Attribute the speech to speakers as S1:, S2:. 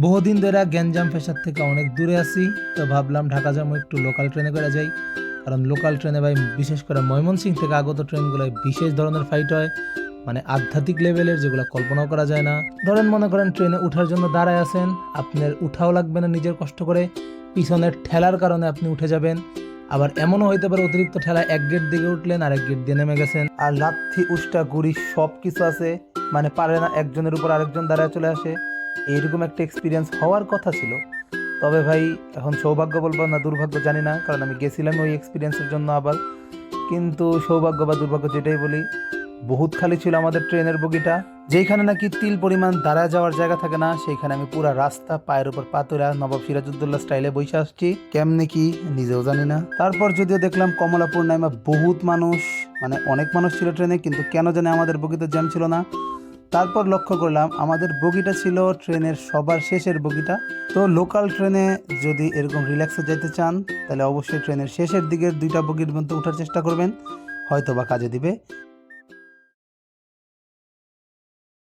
S1: বহুদিন ধরে গ্যাঞ্জাম ফেসার থেকে অনেক দূরে আছি, তো ভাবলাম ঢাকা যাব একটু লোকাল ট্রেনে করে যাই। কারণ লোকাল ট্রেনে ভাই বিশেষ করে ময়মনসিং থেকে আগত ট্রেনগুলোয় বিশেষ ধরনের ফাইট হয়। মানে আধ্যাত্মিক লেভেলের যেগুলো কল্পনাও করা যায় না। ধরেন মনে করেন ট্রেনে উঠার জন্য দাঁড়ায় আছেন, আপনার উঠাও লাগবে না নিজের কষ্ট করে। পিছনের ঠেলার কারণে আপনি উঠে যাবেন। আবার এমনও হইতে পারে অতিরিক্ত ঠেলা এক গেট দিকে উঠলেন আর এক গেট দিয়ে নেমে গেছেন। আর লাথি উষ্টা গুড়ি সব কিছু আছে। মানে পারে না একজনের উপর আরেকজন দাঁড়ায় চলে আসে। এইরকম একটা এক্সপিরিয়েন্স হওয়ার কথা ছিল। তবে ভাই, এখন সৌভাগ্য বলব না দুর্ভাগ্য জানি না, কারণ আমি গেছিলাম ওই এক্সপিরিয়েন্সের জন্য আবার। কিন্তু সৌভাগ্য বা দুর্ভাগ্য যেটাই বলি, বহুত খালি ছিল আমাদের ট্রেনের বগিটা। যেখানে নাকি তিল পরিমাণ দাঁড়া যাওয়ার জায়গা থাকে না সেইখানে আমি পুরা রাস্তা, পায়ের উপর পাতুরা নবাব সিরাজউদ্দৌলা স্টাইলে বসে আসছি। কেমনে কি নিজেও জানি না। তারপর যদিও দেখলাম কমলাপুর নাইমা বহুত মানুষ মানে অনেক মানুষ ছিল ট্রেনে, কিন্তু কেন জানে আমাদের বগিতে জ্যাম ছিল না। তারপর লক্ষ্য করলাম আমাদের বগিটা ছিল ট্রেনের সবার শেষের বগিটা। তো লোকাল ট্রেনে যদি এরকম রিল্যাক্সে যেতে চান, তাহলে অবশ্যই ট্রেনের শেষের দিকের দুইটা বগির মধ্যে ওঠার চেষ্টা করবেন। হয়তো বা কাজে দিবে।